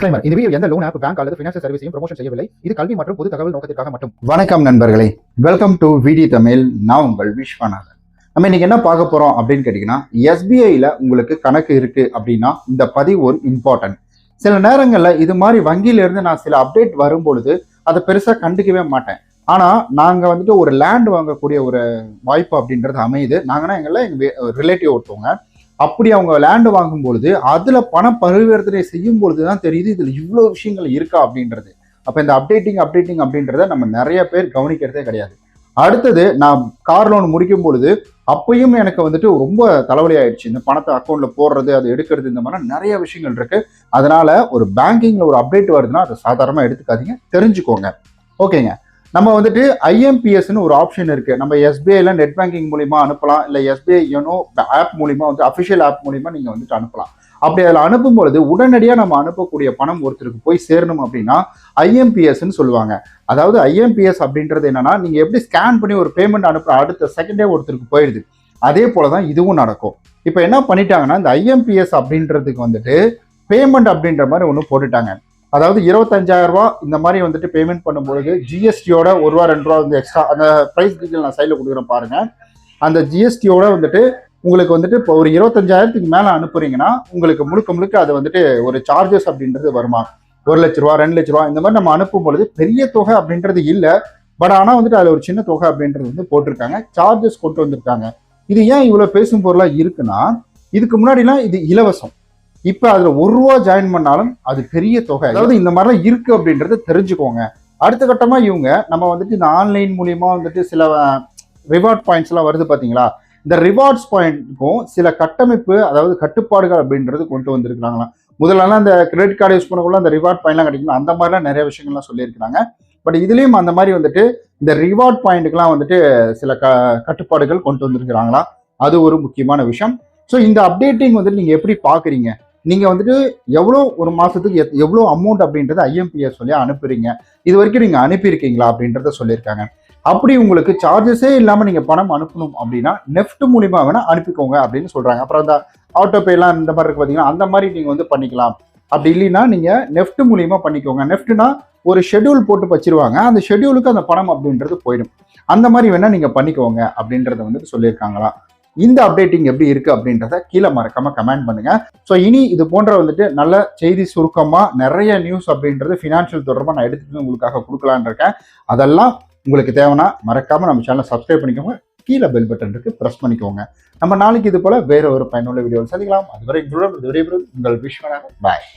Disclaimer இந்த video எந்த loan app bank அல்லது ஃபினான்ஷியல் சர்வீஸையும் ப்ரொமோஷன் செய்யவில்லை. இது கல்வி மற்றும் பொது தகவல் நோக்கத்திற்காக மட்டும். வணக்கம் நண்பர்களே. வெல்கம் டு விடி தமிழ் நான் உங்கள் விஸ்வநாதன். நம்ம இன்னைக்கு என்ன பார்க்க போறோம் அப்படின்னு கேட்டீங்கன்னா எஸ்பிஐல உங்களுக்கு கணக்கு இருக்கு அப்படின்னா இந்த பதிவு ஒரு இம்பார்ட்டன்ட் சில நேரங்களில் இது மாதிரி வங்கியில இருந்து நான் சில அப்டேட் வரும்பொழுது அதை பெருசாக கண்டுக்கவே மாட்டேன். ஆனா நாங்க வந்துட்டு ஒரு லேண்ட் வாங்கக்கூடிய ஒரு வாய்ப்பு அப்படின்றது அமையுது. நாங்கன்னா எங்களை எங்க ரிலேட்டிவ் ஒருத்தவங்க அப்படி அவங்க லேண்ட் வாங்கும் பொழுது அதுல பண பரிவர்த்தனை செய்யும் பொழுது தான் தெரியுது இதுல இவ்வளவு விஷயங்கள் இருக்கா அப்படின்றது. அப்ப இந்த அப்டேட்டிங் அப்டேட்டிங் அப்படின்றத நம்ம நிறைய பேர் கவனிக்கிறதே கிடையாது. அடுத்தது நான் கார் லோன் முடிக்கும் பொழுது அப்பையும் எனக்கு வந்துட்டு ரொம்ப தலைவலி ஆயிடுச்சு இந்த பணத்தை அக்கௌண்ட்ல போடுறது அதை எடுக்கிறது இந்த மாதிரி நிறைய விஷயங்கள் இருக்கு. அதனால ஒரு பேங்கிங்ல ஒரு அப்டேட் வருதுன்னா அதை சாதாரணமா எடுத்துக்காதீங்க. தெரிஞ்சுக்கோங்க. ஓகேங்க நம்ம வந்துட்டு ஐஎம்பிஎஸ்னு ஒரு ஆப்ஷன் இருக்குது நம்ம எஸ்பிஐல நெட் பேங்கிங் மூலிமா அனுப்பலாம். இல்லை எஸ்பிஐ யோனோ ஆப் மூலிமா வந்து அஃபிஷியல் ஆப் மூலிமா நீங்கள் வந்துட்டு அனுப்பலாம். அப்படி அதில் அனுப்பும் பொழுது உடனடியாக நம்ம அனுப்பக்கூடிய பணம் ஒருத்தருக்கு போய் சேரணும் அப்படின்னா ஐஎம்பிஎஸ்ன்னு சொல்லுவாங்க. அதாவது ஐஎம்பிஎஸ் அப்படின்றது என்னன்னா நீங்கள் எப்படி ஸ்கேன் பண்ணி ஒரு பேமெண்ட் அனுப்புகிற அடுத்த செகண்டே ஒருத்தருக்கு போயிடுது. அதே போல தான் இதுவும் நடக்கும். இப்போ என்ன பண்ணிட்டாங்கன்னா இந்த ஐஎம்பிஎஸ் அப்படின்றதுக்கு வந்துட்டு பேமெண்ட் அப்படின்ற மாதிரி ஒன்று போட்டுட்டாங்க. அதாவது இருபத்தஞ்சாயிரம் ரூபா இந்த மாதிரி வந்துட்டு பேமெண்ட் பண்ணும்பொழுது ஜிஎஸ்டியோட ஒரு ரூபா ரெண்டு ரூபா வந்து எக்ஸ்ட்ரா அந்த ப்ரைஸ் டீட்டெயில் நான் சைடில் கொடுக்குறேன் பாருங்க. அந்த ஜிஎஸ்டியோட வந்துட்டு உங்களுக்கு வந்துட்டு இப்போ ஒரு இருபத்தஞ்சாயிரத்துக்கு மேலே அனுப்புறீங்கன்னா உங்களுக்கு முழுக்க முழுக்க அது வந்துட்டு ஒரு சார்ஜஸ் அப்படின்றது வருமா? ஒரு லட்ச ரூபா ரெண்டு லட்ச ரூபா இந்த மாதிரி நம்ம அனுப்பும் பொழுது பெரிய தொகை அப்படின்றது இல்லை. பட் ஆனால் வந்துட்டு அதில் ஒரு சின்ன தொகை அப்படின்றது வந்து போட்டிருக்காங்க. சார்ஜஸ் கொண்டு வந்திருக்காங்க. இது ஏன் இவ்வளோ பேசும் பொருளாக இருக்குன்னா இதுக்கு முன்னாடிலாம் இது இலவசம். இப்போ அதில் ஒரு ரூபா ஜாயின் பண்ணாலும் அது பெரிய தொகை. அதாவது இந்த மாதிரிலாம் இருக்கு அப்படின்றத தெரிஞ்சுக்கோங்க. அடுத்த கட்டமாக இவங்க நம்ம வந்துட்டு இந்த ஆன்லைன் மூலியமா வந்துட்டு சில ரிவார்ட் பாயிண்ட்ஸ் எல்லாம் வருது பார்த்தீங்களா இந்த ரிவார்ட்ஸ் பாயிண்ட்டுக்கும் சில கட்டமைப்பு அதாவது கட்டுப்பாடுகள் அப்படின்றது கொண்டு வந்திருக்கிறாங்களாம். முதல்லலாம் அந்த கிரெடிட் கார்டு யூஸ் பண்ணக்குள்ள அந்த ரிவார்ட் பாயிண்ட்லாம் கிடைக்கும் அந்த மாதிரிலாம் நிறைய விஷயங்கள்லாம் சொல்லியிருக்கிறாங்க. பட் இதுலேயும் அந்த மாதிரி வந்துட்டு இந்த ரிவார்ட் பாயிண்ட்டுக்கெலாம் வந்துட்டு சில க கட்டுப்பாடுகள் கொண்டு வந்திருக்கிறாங்களா அது ஒரு முக்கியமான விஷயம். ஸோ இந்த அப்டேட்டிங் வந்துட்டு நீங்கள் எப்படி பார்க்குறீங்க நீங்கள் வந்துட்டு எவ்வளோ ஒரு மாதத்துக்கு எத் எவ்வளோ அமௌண்ட் அப்படின்றத ஐஎம்பிஎஸ் சொல்லி அனுப்புறீங்க. இது வரைக்கும் நீங்கள் அனுப்பியிருக்கீங்களா அப்படின்றத சொல்லியிருக்காங்க. அப்படி உங்களுக்கு சார்ஜஸே இல்லாமல் நீங்கள் பணம் அனுப்பணும் அப்படின்னா நெஃப்ட் மூலிமா வேணால் அனுப்பிக்கோங்க அப்படின்னு சொல்கிறாங்க அப்புறம் அந்த ஆட்டோபேலாம் இந்த மாதிரி இருக்கு பார்த்தீங்கன்னா அந்த மாதிரி நீங்கள் வந்து பண்ணிக்கலாம். அப்படி இல்லைன்னா நீங்கள் நெஃப்ட் மூலியமாக பண்ணிக்கோங்க. நெஃப்ட்னா ஒரு ஷெட்யூல் போட்டு வச்சிருவாங்க. அந்த ஷெட்யூலுக்கு அந்த பணம் அப்படின்றது போயிடும். அந்த மாதிரி வேணால் நீங்கள் பண்ணிக்கோங்க அப்படின்றத வந்துட்டு சொல்லியிருக்காங்களா. இந்த அப்டேட்டிங் எப்படி இருக்கு அப்படின்றத கீழே மறக்காம கமெண்ட் பண்ணுங்க. ஸோ இனி இது போன்ற வந்துட்டு நல்ல செய்தி சுருக்கமா நிறைய நியூஸ் அப்படின்றது ஃபினான்ஷியல் தொடர்பாக நான் எடுத்துட்டு உங்களுக்காக கொடுக்கலான்னு இருக்கேன். அதெல்லாம் உங்களுக்கு தேவைன்னா மறக்காம நம்ம சேனலை சப்ஸ்கிரைப் பண்ணிக்கோங்க. கீழே பெல் பட்டன் இருக்கு ப்ரெஸ் பண்ணிக்கோங்க. நம்ம நாளைக்கு இது போல வேற ஒரு பயனுள்ள வீடியோவில் சந்திக்கலாம். அதுவரை உங்களுடன் உங்கள் விஸ்வநாதன். பாய்